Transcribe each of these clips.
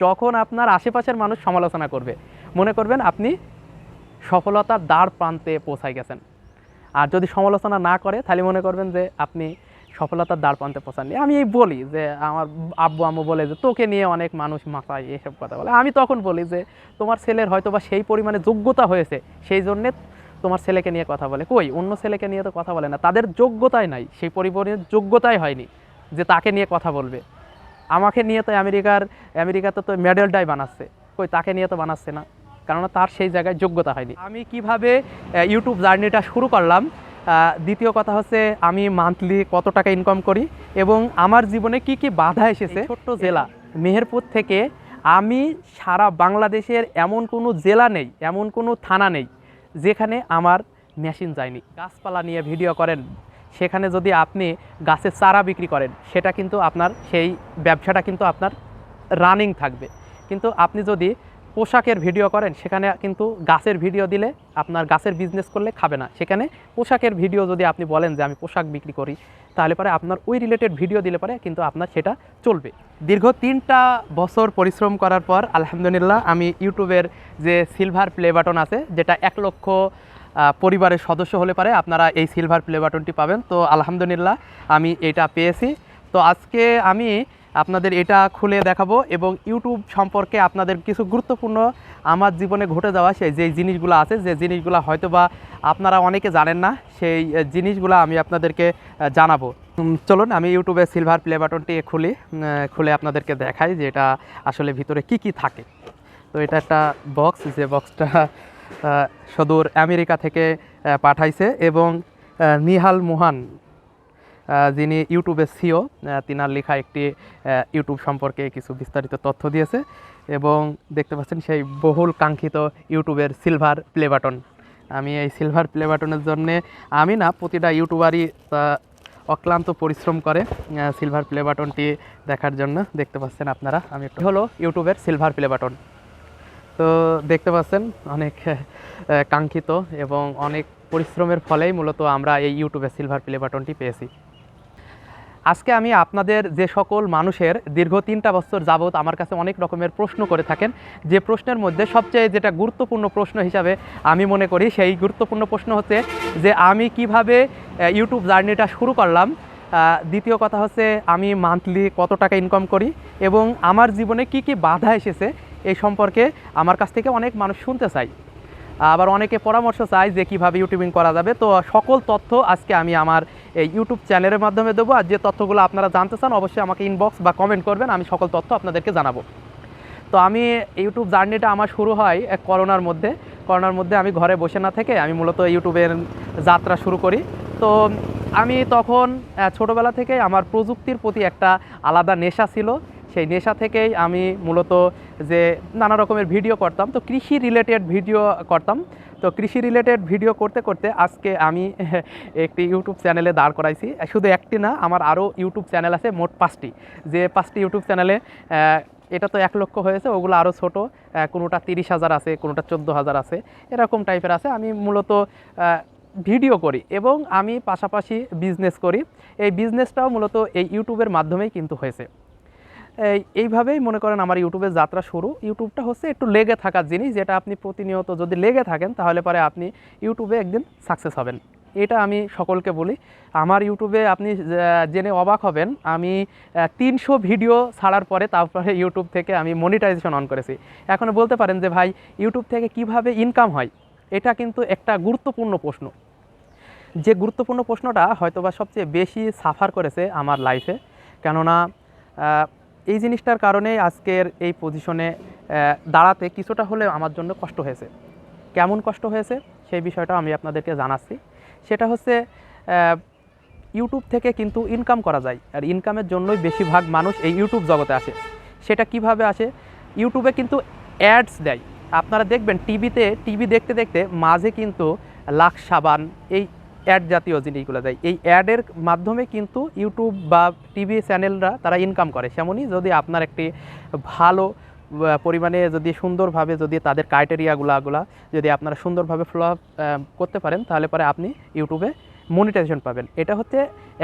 তখন আপনার আশেপাশের মানুষ সমালোচনা করবে। মনে করবেন আপনি সফলতার দ্বার প্রান্তে পৌঁছায় গেছেন। আর যদি সমালোচনা না করে, তাহলে মনে করবেন যে আপনি সফলতার দ্বার প্রান্তে পৌঁছাননি। আমি এই বলি যে আমার আব্বু, আম্মু বলে যে, তোকে নিয়ে অনেক মানুষ মাথায় এসব কথা বলে। আমি তখন বলি যে, তোমার ছেলের হয়তো বা সেই পরিমাণে যোগ্যতা হয়েছে, সেই জন্যে তোমার ছেলেকে নিয়ে কথা বলে। কই? অন্য ছেলেকে নিয়ে তো কথা বলে না। তাদের যোগ্যতাই নাই, সেই পরিমাণের যোগ্যতাই হয়নি যে তাকে নিয়ে কথা বলবে। আমাকে নিয়ে তো আমেরিকার, আমেরিকাতে তো মেডেলটাই বানাচ্ছে। কই, তাকে নিয়ে তো বানাচ্ছে না। কেননা তার সেই জায়গায় যোগ্যতা হয়নি। আমি কীভাবে ইউটিউব জার্নিটা শুরু করলাম দ্বিতীয় কথা হচ্ছে আমি মান্থলি কত টাকা ইনকাম করি এবং আমার জীবনে কি কি বাধা এসেছে? ছোট্ট জেলা, মেহেরপুর থেকে আমি সারা বাংলাদেশের এমন কোনো জেলা নেই, এমন কোনো থানা নেই, যেখানে আমার মেশিন যায়নি। গাছপালা নিয়ে ভিডিও করেন সেখানে যদি আপনি গাছের চারা বিক্রি করেন, সেটা কিন্তু আপনার সেই ব্যবসাটা কিন্তু আপনার রানিং থাকবে। কিন্তু আপনি যদি পোশাকের ভিডিও করেন, সেখানে কিন্তু গাছের ভিডিও দিলে আপনার গাছের বিজনেস করলে খাবে না। সেখানে পোশাকের ভিডিও যদি আপনি বলেন যে, আমি পোশাক বিক্রি করি, তাহলে পরে আপনার ওই রিলেটেড ভিডিও দিলে পরে কিন্তু আপনার সেটা চলবে। দীর্ঘ তিনটা বছর পরিশ্রম করার পর, আলহামদুলিল্লাহ, আমি ইউটিউবের যে সিলভার প্লে বাটন আছে, যেটা এক লক্ষ পরিবারের সদস্য হলে পারে, আপনারা এই সিলভার প্লে বাটনটি পাবেন। তো আলহামদুলিল্লাহ, আমি এটা পেয়েছি। তো আজকে আমি আপনাদের এটা খুলে দেখাবো এবং ইউটিউব সম্পর্কে আপনাদের কিছু গুরুত্বপূর্ণ আমার জীবনে ঘটে যাওয়া সেই যে জিনিসগুলো আছে, যে জিনিসগুলো হয়তো বা আপনারা অনেকে জানেন না, সেই জিনিসগুলো আমি আপনাদেরকে জানাব। চলুন, আমি ইউটিউবে সিলভার প্লে বাটনটি খুলি খুলে আপনাদেরকে দেখাই যে এটা আসলে ভিতরে কি কি থাকে। তো এটা একটা বক্স যে বক্সটা সদূর আমেরিকা থেকে পাঠাইছে এবং নিহাল মোহান যিনি ইউটিউবের সিও তিনার লেখা একটি ইউটিউব সম্পর্কে কিছু বিস্তারিত তথ্য দিয়েছে এবং দেখতে পাচ্ছেন সেই বহুল কাঙ্ক্ষিত ইউটিউবের সিলভার প্লে বাটন। আমি এই সিলভার প্লে বাটনের জন্যে আমি না, প্রতিটা ইউটিউবারই অক্লান্ত পরিশ্রম করে সিলভার প্লে বাটনটি দেখার জন্য। দেখতে পাচ্ছেন আপনারা, আমি হলো ইউটিউবের সিলভার প্লে বাটন। তো দেখতে পাচ্ছেন অনেক কাঙ্ক্ষিত এবং অনেক পরিশ্রমের ফলেই মূলত আমরা এই ইউটিউবে সিলভার প্লে বাটনটি পেয়েছি। আজকে আমি আপনাদের যে সকল মানুষের দীর্ঘ তিনটা বছর যাবৎ আমার কাছে অনেক রকমের প্রশ্ন করে থাকেন, যে প্রশ্নের মধ্যে সবচেয়ে যেটা গুরুত্বপূর্ণ প্রশ্ন হিসাবে আমি মনে করি সেই গুরুত্বপূর্ণ প্রশ্ন হচ্ছে যে আমি কীভাবে ইউটিউব জার্নিটা শুরু করলাম দ্বিতীয় কথা হচ্ছে আমি মান্থলি কত টাকা ইনকাম করি এবং আমার জীবনে কি কি বাধা এসেছে এই সম্পর্কে আমার কাছ থেকে অনেক মানুষ শুনতে চাই আবার অনেকে পরামর্শ চায় যে কীভাবে ইউটিউবিং করা যাবে। তো সকল তথ্য আজকে আমি আমার এই ইউটিউব চ্যানেলের মাধ্যমে দেবো। আর যে তথ্যগুলো আপনারা জানতে চান, অবশ্যই আমাকে ইনবক্স বা কমেন্ট করবেন। আমি সকল তথ্য আপনাদেরকে জানাব। তো আমি ইউটিউব জার্নিটা আমার শুরু হয় করোনার মধ্যে। করোনার মধ্যে আমি ঘরে বসে না থেকে আমি মূলত ইউটিউবের যাত্রা শুরু করি। তো আমি তখন ছোটবেলা থেকে আমার প্রযুক্তির প্রতি একটা আলাদা নেশা ছিল। সেই নেশা থেকেই আমি মূলত যে নানা রকমের ভিডিও করতাম। তো কৃষি রিলেটেড ভিডিও করতাম। তো কৃষি রিলেটেড ভিডিও করতে করতে আজকে আমি একটি ইউটিউব চ্যানেলে দাঁড় করাইছি। শুধু একটি না, আমার আরও ইউটিউব চ্যানেল আছে, মোট পাঁচটি। যে পাঁচটি ইউটিউব চ্যানেলে এটা তো এক লক্ষ হয়েছে, ওগুলো আরও ছোটো কোনোটা তিরিশ হাজার আছে, কোনোটা চোদ্দ হাজার আছে, এরকম টাইপের আছে। আমি মূলত ভিডিও করি এবং আমি পাশাপাশি বিজনেস করি। এই বিজনেসটাও মূলত এই ইউটিউবের মাধ্যমেই কিন্তু হয়েছে। এইভাবেই মনে করেন আমার ইউটিউবের যাত্রা শুরু। ইউটিউবটা হচ্ছে একটু লেগে থাকার জিনিস, যেটা আপনি প্রতিনিয়ত যদি লেগে থাকেন, তাহলে পরে আপনি ইউটিউবে একদিন সাকসেস হবেন। এটা আমি সকলকে বলি। আমার ইউটিউবে আপনি জেনে অবাক হবেন, আমি তিনশো ভিডিও ছাড়ার পরে তারপরে ইউটিউব থেকে আমি মনিটাইজেশন অন করেছি। এখন বলতে পারেন যে, ভাই, ইউটিউব থেকে কীভাবে ইনকাম হয়? এটা কিন্তু একটা গুরুত্বপূর্ণ প্রশ্ন। যে গুরুত্বপূর্ণ প্রশ্নটা হয়তোবা সবচেয়ে বেশি সাফার করেছে আমার লাইফে কেননা এই জিনিসটার কারণেই আজকের এই পজিশনে দাঁড়াতে কিছুটা হলেও আমার জন্য কষ্ট হয়েছে। কেমন কষ্ট হয়েছে? সেই বিষয়টা আমি আপনাদেরকে জানাচ্ছি। সেটা হচ্ছে ইউটিউব থেকে কিন্তু ইনকাম করা যায়। আর ইনকামের জন্যই বেশিরভাগ মানুষ এই ইউটিউব জগতে আসে। সেটা কীভাবে আসে? ইউটিউবে কিন্তু অ্যাডস দেয়। আপনারা দেখবেন টিভিতে টিভি দেখতে দেখতে মাঝে কিন্তু লাখ সাবান, এই অ্যাড জাতীয় জিনিসগুলো দেয়। এই অ্যাডের মাধ্যমে কিন্তু ইউটিউব বা টিভি চ্যানেলরা তারা ইনকাম করে। সেমনই যদি আপনার একটি ভালো পরিমাণে যদি সুন্দরভাবে যদি তাদের ক্রাইটেরিয়াগুলাগুলা যদি আপনারা সুন্দরভাবে ফলো করতে পারেন, তাহলে পরে আপনি ইউটিউবে মনিটাইজেশন পাবেন। এটা হচ্ছে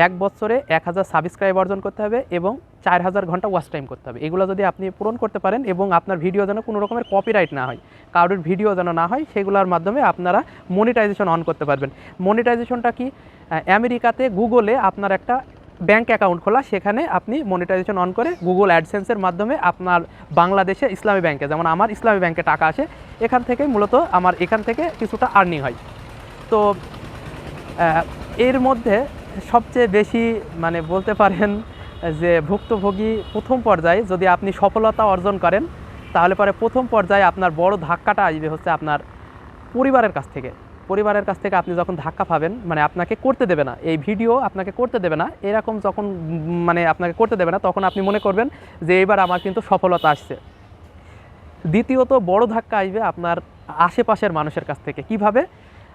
এক বছরে এক হাজার সাবস্ক্রাইব অর্জন করতে হবে এবং চার হাজার ঘণ্টা ওয়াচ টাইম করতে হবে। এগুলো যদি আপনি পূরণ করতে পারেন এবং আপনার ভিডিও যেন কোনো রকমের কপিরাইট না হয়, কারোর ভিডিও যেন না হয়, সেগুলোর মাধ্যমে আপনারা মনিটাইজেশন অন করতে পারবেন। মনিটাইজেশনটা কি? আমেরিকাতে গুগলে আপনার একটা ব্যাংক অ্যাকাউন্ট খোলা, সেখানে আপনি মনিটাইজেশন অন করে গুগল অ্যাডসেন্সের মাধ্যমে আপনার বাংলাদেশে ইসলামী ব্যাংকে যেমন আমার ইসলামী ব্যাংকে টাকা আসে, এখান থেকে মূলত আমার এখান থেকে কিছুটা আর্নিং হয়। তো এর মধ্যে সবচেয়ে বেশি মানে বলতে পারেন যে ভুক্তভোগী প্রথম পর্যায়ে যদি আপনি সফলতা অর্জন করেন, তাহলে পরে প্রথম পর্যায়ে আপনার বড় ধাক্কাটা আসবে হচ্ছে আপনার পরিবারের কাছ থেকে। পরিবারের কাছ থেকে আপনি যখন ধাক্কা পাবেন মানে আপনাকে করতে দেবে না, এই ভিডিও আপনাকে করতে দেবে না, এরকম যখন মানে আপনাকে করতে দেবে না, তখন আপনি মনে করবেন যে এবার আমার কিন্তু সফলতা আসছে। দ্বিতীয়ত বড় ধাক্কা আসবে আপনার আশেপাশের মানুষের কাছ থেকে। কীভাবে?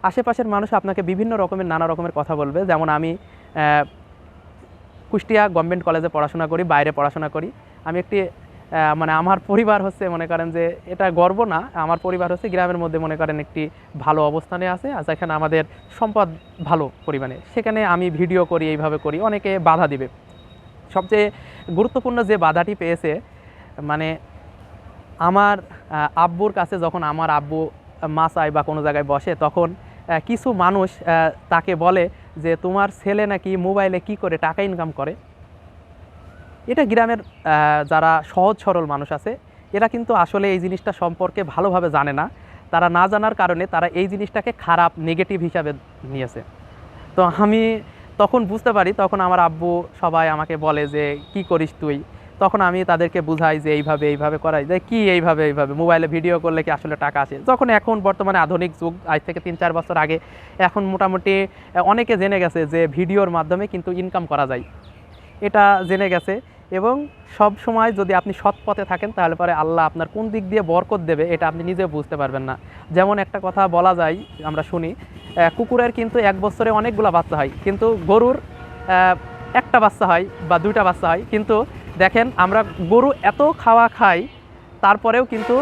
আশেপাশের মানুষ আপনাকে বিভিন্ন রকমের, নানা রকমের কথা বলবে। যেমন আমি কুষ্টিয়া গভর্নমেন্ট কলেজে পড়াশোনা করি, বাইরে পড়াশোনা করি। আমি একটি মানে আমার পরিবার হচ্ছে, মনে করেন যে এটা গর্ব না, আমার পরিবার হচ্ছে গ্রামের মধ্যে মনে করেন একটি ভালো অবস্থানে আছে আর যেখানে আমাদের সম্পদ ভালো পরিমাণে। সেখানে আমি ভিডিও করি, এইভাবে করি, অনেকে বাধা দিবে। সবচেয়ে গুরুত্বপূর্ণ যে বাধাটি পেয়েছে মানে আমার আব্বুর কাছে যখন আমার আব্বু মাসায় বা কোনো জায়গায় বসে, তখন কিছু মানুষ তাকে বলে যে তোমার ছেলে নাকি মোবাইলে কি করে টাকা ইনকাম করে? এটা গ্রামের যারা সহজ সরল মানুষ আছে, এরা কিন্তু আসলে এই জিনিসটা সম্পর্কে ভালোভাবে জানে না। তারা না জানার কারণে তারা এই জিনিসটাকে খারাপ নেগেটিভ হিসাবে নিয়েছে। তো আমি তখন বুঝতে পারি, তখন আমার আব্বু সবাই আমাকে বলে যে, কি করিস তুই? তখন আমি তাদেরকে বুঝাই যে এইভাবে এইভাবে করাই। যে কি এইভাবে এইভাবে? মোবাইলে ভিডিও করলে কি আসলে টাকা আসে? যখন এখন বর্তমানে আধুনিক যুগ, আজ থেকে তিন, চার বছর আগে, এখন মোটামুটি অনেকে জেনে গেছে যে ভিডিওর মাধ্যমে কিন্তু ইনকাম করা যায়। এটা জেনে গেছে এবং সব সময় যদি আপনি সৎ পথে থাকেন, তাহলে পরে আল্লাহ আপনার কোন দিক দিয়ে বরকত দেবে, এটা আপনি নিজে বুঝতে পারবেন না। যেমন একটা কথা বলা যায়, আমরা শুনি কুকুরের কিন্তু এক বছরে অনেকগুলো বাচ্চা হয়। কিন্তু গরুর একটা বাচ্চা হয় বা দুইটা বাচ্চা হয়। কিন্তু দেখেন, আমরা গরু এত খাওয়া খাই, তারপরেও কিন্তু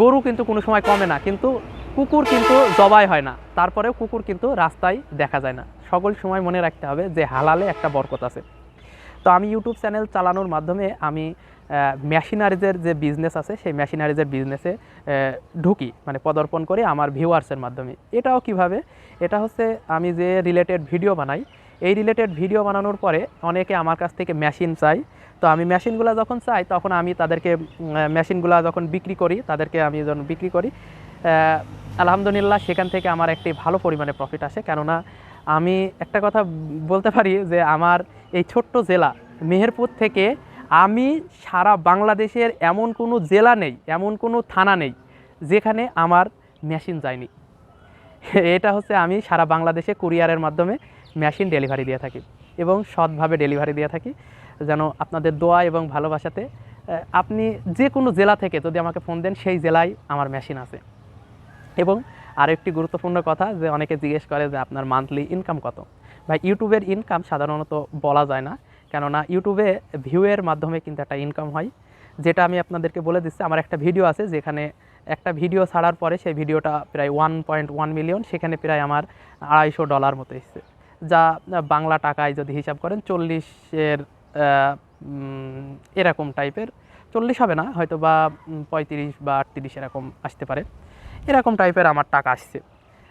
গরু কিন্তু কোনো সময় কমে না, কিন্তু কুকুর কিন্তু জবাই হয় না, তারপরেও কুকুর কিন্তু রাস্তায় দেখা যায় না। সকল সময় মনে রাখতে হবে যে হালালে একটা বরকত আছে। তো আমি ইউটিউব চ্যানেল চালানোর মাধ্যমে আমি মেশিনারিজের যে বিজনেস আছে, সেই মেশিনারিজের বিজনেসে ঢুকি মানে পদার্পণ করি আমার ভিউয়ার্সের মাধ্যমে। এটাও কীভাবে? এটা হচ্ছে আমি যে রিলেটেড ভিডিও বানাই এই রিলেটেড ভিডিও বানানোর পরে অনেকে আমার কাছ থেকে মেশিন চাই তো আমি মেশিনগুলো যখন চাই, তখন আমি তাদেরকে মেশিনগুলো যখন বিক্রি করি, তাদেরকে আমি যখন বিক্রি করি আলহামদুলিল্লাহ সেখান থেকে আমার একটি ভালো পরিমাণে প্রফিট আসে। কেননা আমি একটা কথা বলতে পারি যে, আমার এই ছোট্ট জেলা মেহেরপুর থেকে আমি সারা বাংলাদেশের এমন কোনো জেলা নেই, এমন কোনো থানা নেই, যেখানে আমার মেশিন যায়নি। এটা হচ্ছে আমি সারা বাংলাদেশে কুরিয়ারের মাধ্যমে মেশিন ডেলিভারি দিয়ে থাকি এবং সৎভাবে ডেলিভারি দিয়ে থাকি, যেন আপনাদের দোয়া এবং ভালোবাসাতে আপনি যে কোনো জেলা থেকে যদি আমাকে ফোন দেন, সেই জেলায় আমার মেশিন আছে। এবং আরেকটি গুরুত্বপূর্ণ কথা যে অনেকে জিজ্ঞেস করে যে আপনার মান্থলি ইনকাম কত? ভাই, ইউটিউবের ইনকাম সাধারণত বলা যায় না, কেননা ইউটিউবে ভিউয়ের মাধ্যমে কিন্তু একটা ইনকাম হয়। যেটা আমি আপনাদেরকে বলে দিচ্ছি, আমার একটা ভিডিও আছে যেখানে একটা ভিডিও ছাড়ার পরে সেই ভিডিওটা প্রায় ওয়ান পয়েন্ট ওয়ান মিলিয়ন সেখানে প্রায় আমার আড়াইশো ডলার মতো এসছে। যা বাংলা টাকায় যদি হিসাব করেন চল্লিশের এরকম টাইপের, চল্লিশ হবে না হয়তো বা পঁয়ত্রিশ বা আটত্রিশ এরকম আসতে পারে। এরকম টাইপের আমার টাকা আসছে।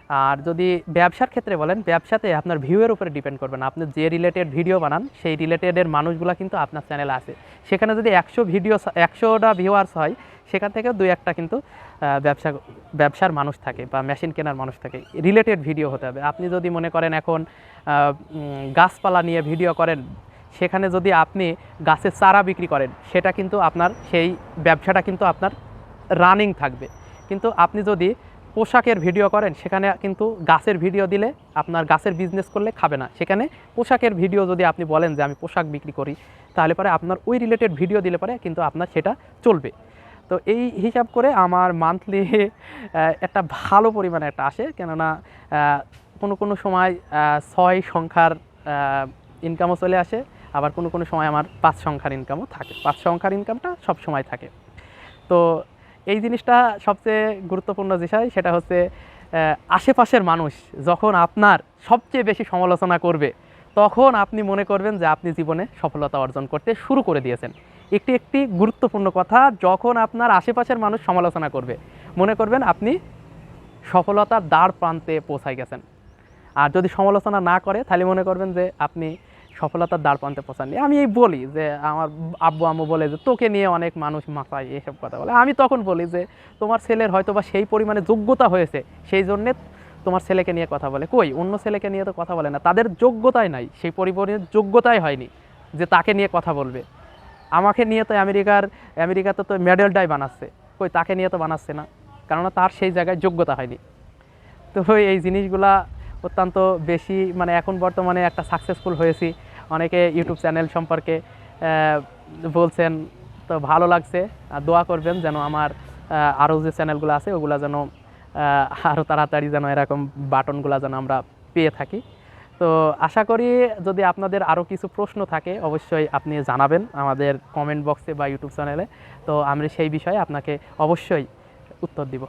আর যদি ব্যবসার ক্ষেত্রে বলেন, ব্যবসাতে আপনার ভিউয়ের উপরে ডিপেন্ড করবেন আপনি যে রিলেটেড ভিডিও বানান, সেই রিলেটেডের মানুষগুলো কিন্তু আপনার চ্যানেলে আছে। সেখানে যদি একশো ভিডিও একশোটা ভিউয়ার্স হয়, সেখান থেকে দুই একটা কিন্তু ব্যবসা, ব্যবসার মানুষ থাকে বা মেশিন কেনার মানুষ থাকে। রিলেটেড ভিডিও হতে হবে। আপনি যদি মনে করেন এখন গাছপালা নিয়ে ভিডিও করেন, সেখানে যদি আপনি গাছের চারা বিক্রি করেন, সেটা কিন্তু আপনার, সেই ব্যবসাটা কিন্তু আপনার রানিং থাকবে। কিন্তু আপনি যদি পোশাকের ভিডিও করেন, সেখানে কিন্তু গাছের ভিডিও দিলে আপনার গাছের বিজনেস করলে খাবে না। সেখানে পোশাকের ভিডিও যদি আপনি বলেন যে, আমি পোশাক বিক্রি করি, তাহলে পরে আপনার ওই রিলেটেড ভিডিও দিলে পরে কিন্তু আপনার সেটা চলবে। তো এই হিসাব করে আমার মান্থলি একটা ভালো পরিমাণে একটা আসে। কেননা কোনো কোনো সময় ছয় সংখ্যার ইনকামও চলে আসে। আবার কোনো কোনো সময় আমার পাঁচ সংখ্যার ইনকামও থাকে। পাঁচ সংখ্যার ইনকামটা সব সময় থাকে। তো এই জিনিসটা সবচেয়ে গুরুত্বপূর্ণ বিষয়, সেটা হচ্ছে আশেপাশের মানুষ যখন আপনার সবচেয়ে বেশি সমালোচনা করবে, তখন আপনি মনে করবেন যে আপনি জীবনে সফলতা অর্জন করতে শুরু করে দিয়েছেন। একটি একটি গুরুত্বপূর্ণ কথা, যখন আপনার আশেপাশের মানুষ সমালোচনা করবে, মনে করবেন আপনি সফলতার দ্বার প্রান্তে পৌঁছায় গেছেন। আর যদি সমালোচনা না করে, তাহলে মনে করবেন যে আপনি সফলতার দ্বার প্রান্তে পৌঁছাননি। আমি এই বলি যে, আমার আব্বু আম্মু বলে যে, তোকে নিয়ে অনেক মানুষ মাথায় এসব কথা বলে। আমি তখন বলি যে, তোমার ছেলের হয়তো বা সেই পরিমাণে যোগ্যতা হয়েছে, সেই জন্যে তোমার ছেলেকে নিয়ে কথা বলে। কই? অন্য ছেলেকে নিয়ে তো কথা বলে না। তাদের যোগ্যতাই নাই। সেই পরিবারের যোগ্যতাই হয়নি যে, তাকে নিয়ে কথা বলবে। আমাকে নিয়ে তো আমেরিকার, আমেরিকাতে তো মেডেলটাই বানাচ্ছে। কই, তাকে নিয়ে তো বানাচ্ছে না। কেননা তার সেই জায়গায় যোগ্যতা হয়নি। তো এই জিনিসগুলা অত্যন্ত বেশি মানে এখন বর্তমানে একটা সাকসেসফুল হয়েছি। অনেকে ইউটিউব চ্যানেল সম্পর্কে বলছেন, তো ভালো লাগছে। আর দোয়া করবেন যেন আমার আরও যে চ্যানেলগুলো আছে, ওগুলো যেন আরও তাড়াতাড়ি যেন এরকম বাটনগুলো যেন আমরা পেয়ে থাকি। তো আশা করি যদি আপনাদের আরও কিছু প্রশ্ন থাকে, অবশ্যই আপনি জানাবেন আমাদের কমেন্ট বক্সে বা ইউটিউব চ্যানেলে। তো আমি সেই বিষয়ে আপনাকে অবশ্যই উত্তর দিব।